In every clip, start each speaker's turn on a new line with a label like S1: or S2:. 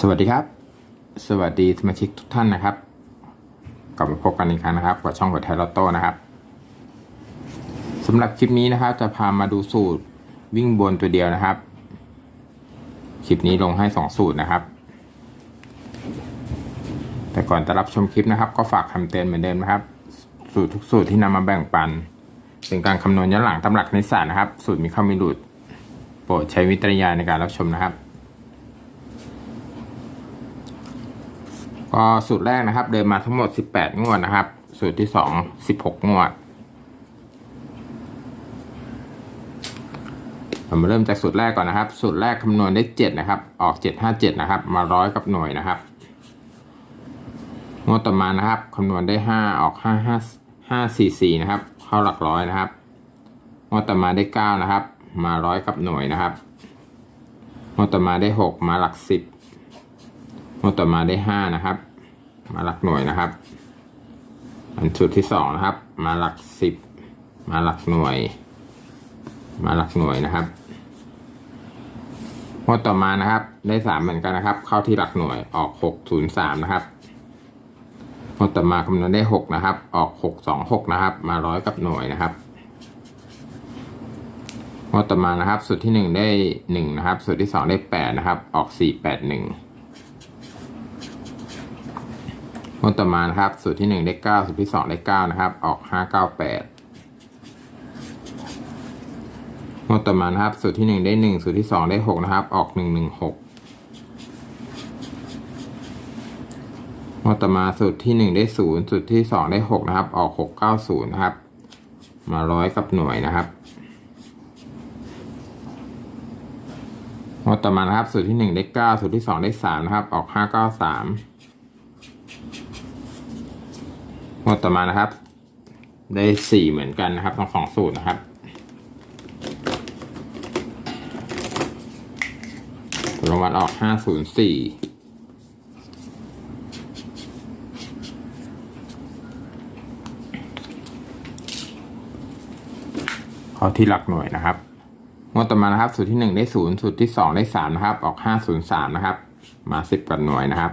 S1: สวัสดีครับ สวัสดีสมาชิกทุกท่านนะครับกลับมาพบกันอีกครั้งนะครับกับช่องหัวไทยลอตโต้นะครับสำหรับคลิปนี้นะครับ จะพามาดูสูตรวิ่งบนตัวเดียวนะครับคลิปนี้ลงให้สองสูตรนะครับ แต่ก่อนจะรับชมคลิปนะครับ ก็ฝากคำเตือนเหมือนเดิมนะครับ สูตรทุกสูตรที่นำมาแบ่งปันเป็นการคำนวณย้อนหลังตำหลักคณิตศาสตร์นะครับ สูตรมีข้อมีหลุด โปรดใช้วิจารณญาณในการรับชมนะครับ ก็สูตรแรกนะครับ เดินมาทั้งหมด 18 งวดนะครับ สูตรที่ 2 16 งวด เรามาเริ่มจากสูตรแรกก่อนนะครับ สูตรแรกคำนวณได้ 7 นะครับ ออก 757 นะครับ มาร้อยกับหน่วยนะครับ งวดต่อมานะครับคำนวณได้ 5 ออก 5 5 5 4 4 นะครับ เข้าหลักร้อยนะครับ งวดต่อมาได้ 9 นะครับ มาร้อยกับหน่วยนะครับ งวดต่อมาได้ 6 มาหลัก 10 วดต่อมาได้ห้านะครับ มาหลักหน่วยนะครับ อันชุดที่สองนะครับ มาหลักสิบมาหลักหน่วย มาหลักหน่วยนะครับงวดต่อมานะครับ ได้สามเหมือนกันนะครับ เข้าที่หลักหน่วยออกหกศูนย์สามนะครับงวดต่อมาคำนวณได้หกนะครับ ออกหกสองหกนะครับ มาร้อยกับหน่วยนะครับงวดต่อมานะครับสูตรที่หนึ่งได้หนึ่งนะครับสูตรที่สองได้แปดนะครับ ออกสี่แปดหนึ่ง งวดต่อมานะครับ สูตรที่ 1 ได้9สูตรที่ 2 ได้ 9 นะครับ ออก 598งวดต่อมานะครับ สูตรที่ 1 ได้ 1 สูตรที่ 2 ได้ 6 นะครับ ออก 116งวดต่อมาสูตรที่ 1 ได้ 0 สูตรที่ 2 ได้ 6 นะครับ ออก 690 นะครับ มาร้อยกับหน่วยนะครับงวดต่อมานะครับ สูตรที่ 1 ได้ 9 สูตรที่ 2 ได้ 3 นะครับ ออก 593 วดต่อมานะครับ ได้สี่เหมือนกันนะครับทั้งสองสูตรนะครับ ผลรางวัลออกห้าศูนย์สี่เขาที่หลักหน่วยนะครับงวดต่อมานะครับ สูตรที่หนึ่งได้ศูนย์สูตรที่สองได้สามนะครับ ออกห้าศูนย์สามนะครับ มาสิบกับหน่วยนะครับ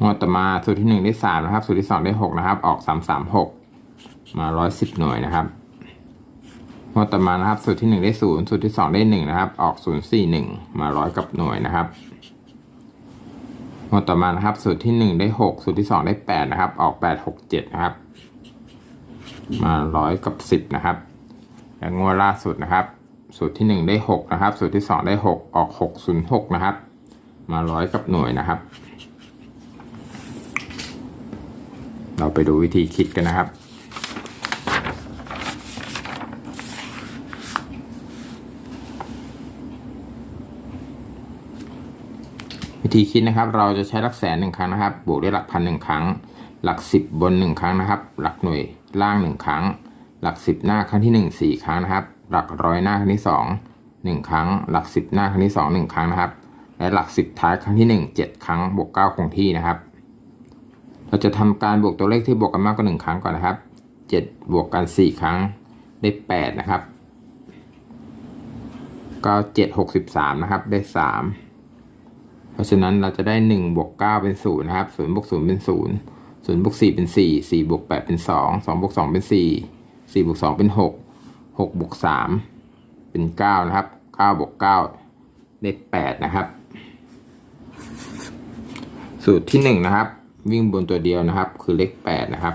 S1: งวดต่อมาสูตรที่หนึ่งได้สามนะครับ สูตรที่สองได้หกนะครับ ออกสามสามหกมาร้อยสิบหน่วยนะครับงวดต่อมานะครับ สูตรที่หนึ่งได้ศูนย์สูตรที่สองได้หนึ่งนะครับ ออกศูนย์สี่หนึ่งมาร้อยกับหน่วยนะครับงวดต่อมานะครับ สูตรที่หนึ่งได้หกสูตรที่สองได้แปดนะครับ ออกแปดหกเจ็ดนะครับ มาร้อยกับสิบนะครับและงวดล่าสุดนะครับ สูตรที่หนึ่งได้หกนะครับ สูตรที่สองได้หกออกหกศูนย์หกนะครับ มาร้อยกับหน่วยนะครับ เราไปดูวิธีคิดกันนะครับ วิธีคิดนะครับ เราจะใช้หลักแสนหนึ่งครั้งนะครับ บวกด้วยหลักพันหนึ่งครั้ง หลักสิบบนหนึ่งครั้งนะครับ หลักหน่วยล่างหนึ่งครั้ง หลักสิบหน้าครั้งที่หนึ่งสี่ครั้งนะครับ หลักร้อยหน้าครั้งที่สองหนึ่งครั้ง หลักสิบหน้าครั้งที่สองหนึ่งครั้งนะครับ และหลักสิบท้ายครั้งที่หนึ่งเจ็ดครั้งบวกเก้าคงที่นะครับ เราจะทำการบวกตัวเลขที่บวกกันมากกว่าหนึ่งครั้งก่อนนะครับเจ็ดบวกกันสี่ครั้งได้แปดนะครับก็เจ็ดหกสิบสามนะครับ ได้สามเพราะฉะนั้นเราจะได้หนึ่งบวกเก้าเป็นศูนย์นะครับศูนย์บวกศูนย์เป็นศูนย์ศูนย์บวกสี่เป็นสี่สี่บวกแปดเป็นสองสองบวกสองเป็นสี่สี่บวกสองเป็นหกหกบวกสามเป็นเก้านะครับเก้าบวกเก้าได้แปดนะครับ สูตรที่หนึ่งนะครับ วิ่งบนตัวเดียวนะครับ คือเลขแปดนะครับ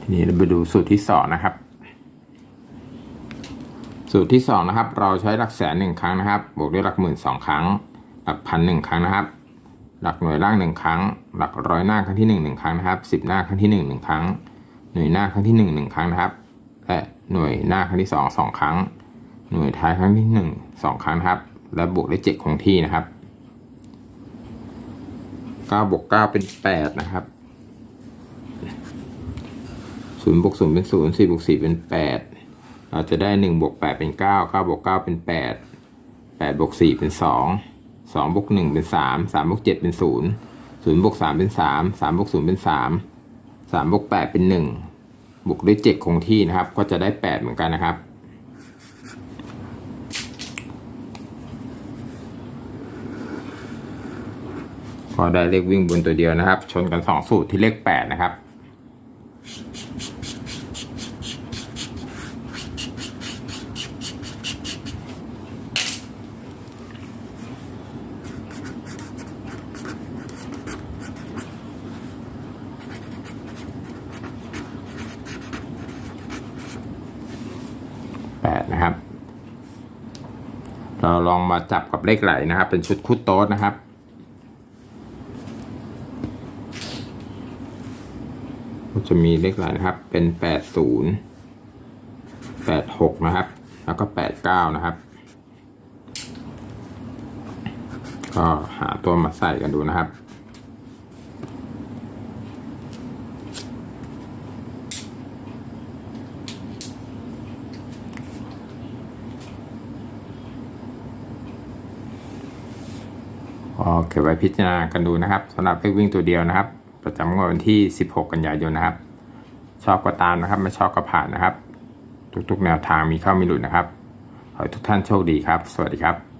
S1: ทีนี้เราไปดูสูตรที่สองนะครับ สูตรที่สองนะครับ เราใช้หลักแสนหนึ่งครั้งนะครับ บวกด้วยหลักหมื่นสองครั้ง หลักพันหนึ่งครั้งนะครับ หลักหน่วยล่างหนึ่งครั้ง หลักร้อยหน้าครั้งที่หนึ่งหนึ่งครั้งนะครับสิบหน้าครั้งที่หนึ่งหนึ่งครั้ง หน่วยหน้าครั้งที่หนึ่งหนึ่งครั้งนะครับ และหน่วยหน้าครั้งที่สองสองครั้ง หน่วยท้ายครั้งที่หนึ่งสองครั้งครับ และบวกได้เจ็ดคงที่นะครับเก้าบวกเก้าเป็นแปดนะครับศูนย์บวกศูนย์เป็นศูนย์สี่บวกสี่เป็นแปดเราจะได้หนึ่งบวกแปดเป็นเก้าเก้าบวกเก้าเป็นแปดแปดบวกสี่เป็นสองสองบวกหนึ่งเป็นสามสามบวกเจ็ดเป็นศูนย์ศูนย์บวกสามเป็นสามสามบวกศูนย์เป็นสามสามบวกแปดเป็นหนึ่งบวกด้วยเจ็ดคงที่นะครับ ก็จะได้แปดเหมือนกันนะครับ ก็ได้เลขวิ่งบนตัวเดียวนะครับ ชนกันสองสูตรที่เลขแปดนะครับแปดนะครับ เราลองมาจับกับเลขไหลนะครับ เป็นชุดคู่โต๊ดนะครับ ก็จะมีเลขหลนะครับ เป็นแปดศูนย์แปดหกนะครับ แล้วก็แปดเก้านะครับ ก็หาตัวมาใส่กันดูนะครับก็เก็บไว้พิจารณากันดูนะครับสำหรับเลขวิ่งตัวเดียวนะครับ ประจำงวดวันที่ 16 กันยายนนะครับ ชอบก็ตามนะครับ ไม่ชอบก็ผ่านนะครับ ทุกๆ แนวทางมีเข้ามีหลุดนะครับ ขอให้ทุกท่านโชคดีครับ สวัสดีครับ